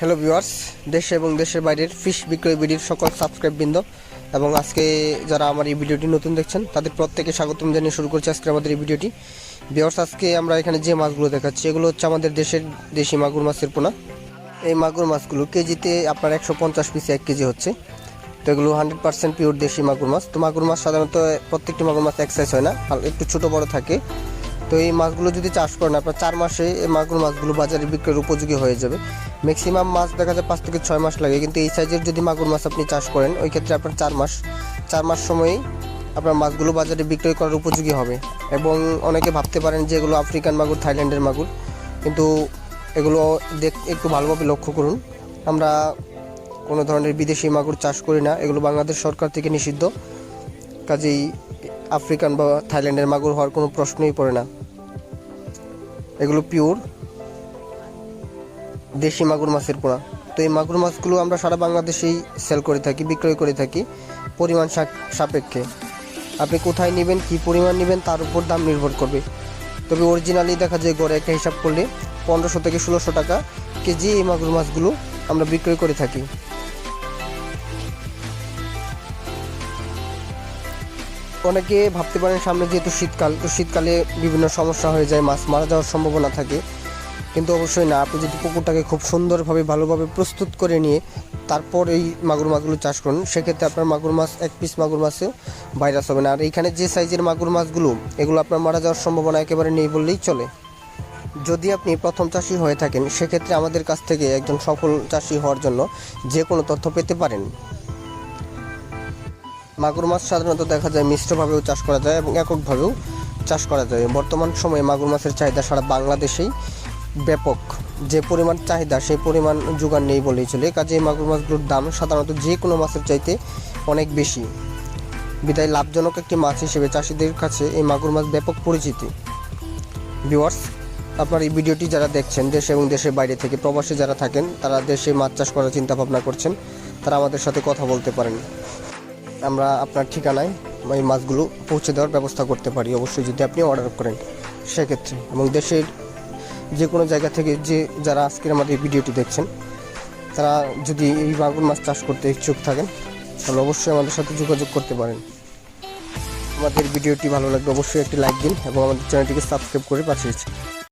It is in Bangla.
হ্যালো ভিউয়ার্স দেশে এবং দেশের বাইরের ফিশ বিক্রয় ভিডিওর সকল সাবস্ক্রাইব বৃন্দ এবং আজকে যারা আমার এই ভিডিওটি নতুন দেখছেন, তাদের প্রত্যেকে স্বাগতম জানিয়ে শুরু করছি আজকে আমাদের এই ভিডিওটি। ভিউয়ার্স আজকে আমরা এখানে যে মাছগুলো দেখাচ্ছি, এগুলো হচ্ছে আমাদের দেশের দেশি মাগুর মাছের পোনা। এই মাগুর মাছগুলো কেজিতে আপনার একশো পঞ্চাশ পিসে এক কেজি হচ্ছে। তো এগুলো হান্ড্রেড পার্সেন্ট পিওর দেশি মাগুর মাছ। তো মাগুর মাছ সাধারণত প্রত্যেকটি মাগুর মাছ এক হয় না, আর একটু ছোটো বড় থাকে। তো এই মাছগুলো যদি চাষ করেন আপনার চার মাসে এই মাগুর মাছগুলো বাজারে বিক্রির উপযোগী হয়ে যাবে। ম্যাক্সিমাম মাছ দেখা যায় পাঁচ থেকে ছয় মাস লাগে, কিন্তু এই সাইজের যদি মাগুর মাছ আপনি চাষ করেন, ওই ক্ষেত্রে আপনার চার মাস চার মাস সময়েই আপনার মাছগুলো বাজারে বিক্রয় করার উপযোগী হবে। এবং অনেকে ভাবতে পারেন যে এগুলো আফ্রিকান মাগুর, থাইল্যান্ডের মাগুর, কিন্তু এগুলো দেখ, একটু ভালোভাবে লক্ষ্য করুন। আমরা কোনো ধরনের বিদেশি মাগুর চাষ করি না, এগুলো বাংলাদেশ সরকার থেকে নিষিদ্ধ। কাজেই আফ্রিকান বা থাইল্যান্ডের মাগুর হওয়ার কোনো প্রশ্নই পড়ে না। এগুলো পিওর দেশি মাগুর মাছের পোনা তো এই মাগুর মাছগুলো আমরা সারা বাংলাদেশেই সেল করে থাকি, বিক্রয় করে থাকি পরিমাণ সাপ- সাপেক্ষে। আপনি কোথায় নেবেন, কী পরিমাণ নেবেন, তার উপর দাম নির্ভর করবে। তবে অরিজিনালি দেখা যায় গড়ে একটা হিসাব করলে পনেরোশো থেকে ষোলোশো টাকা কেজি এই মাগুর মাছগুলো আমরা বিক্রয় করে থাকি। অনেকে ভাবতে পারেন সামনে যেহেতু শীতকাল, তো শীতকালে বিভিন্ন সমস্যা হয়ে যায়, মাছ মারা যাওয়ার সম্ভাবনা থাকে। কিন্তু অবশ্যই না, আপনি যদি পুকুরটাকে খুব সুন্দরভাবে, ভালোভাবে প্রস্তুত করে নিয়ে তারপর এই মাগুর মাছগুলো চাষ করুন, সেক্ষেত্রে আপনার মাগুর মাছ, এক পিস মাগুর মাছেও ভাইরাস হবে না। আর এইখানে যে সাইজের মাগুর মাছগুলো, এগুলো আপনার মারা যাওয়ার সম্ভাবনা একেবারে নেই বললেই চলে। যদি আপনি প্রথম চাষি হয়ে থাকেন, সেক্ষেত্রে আমাদের কাছ থেকে একজন সফল চাষি হওয়ার জন্য যে কোনো তথ্য পেতে পারেন। মাগুর মাছ সাধারণত দেখা যায় মিশ্রভাবেও চাষ করা যায় এবং এককভাবেও চাষ করা যায়। বর্তমান সময়ে মাগুর মাছের চাহিদা সারা বাংলাদেশেই ব্যাপক। যে পরিমাণ চাহিদা, সেই পরিমাণ যোগান নেই বলেই চলে। কাজে এই মাগুর মাছগুলোর দাম সাধারণত যে কোনো মাছের চাইতে অনেক বেশি। বিদায়, লাভজনক একটি মাছ হিসেবে চাষিদের কাছে এই মাগুর মাছ ব্যাপক পরিচিতি। ভিউয়ার্স, আপনার এই ভিডিওটি যারা দেখছেন, দেশে এবং দেশের বাইরে থেকে প্রবাসী যারা থাকেন, তারা দেশে মাছ চাষ করার চিন্তা ভাবনা করছেন। তারা আমাদের সাথে কথা বলতে পারেন। আমরা আপনার ঠিকানায় এই মাছগুলো পৌঁছে দেওয়ার ব্যবস্থা করতে পারি অবশ্যই যদি আপনি অর্ডার করেন। সেক্ষেত্রে এবং দেশের যে কোনো জায়গা থেকে যে যারা আজকের আমাদের এই ভিডিওটি দেখছেন, তারা যদি এই মাগুর মাছ চাষ করতে ইচ্ছুক থাকেন, তাহলে অবশ্যই আমাদের সাথে যোগাযোগ করতে পারেন। আমাদের ভিডিওটি ভালো লাগলে অবশ্যই একটি লাইক দিন এবং আমাদের চ্যানেলটিকে সাবস্ক্রাইব করে পাঠিয়েছে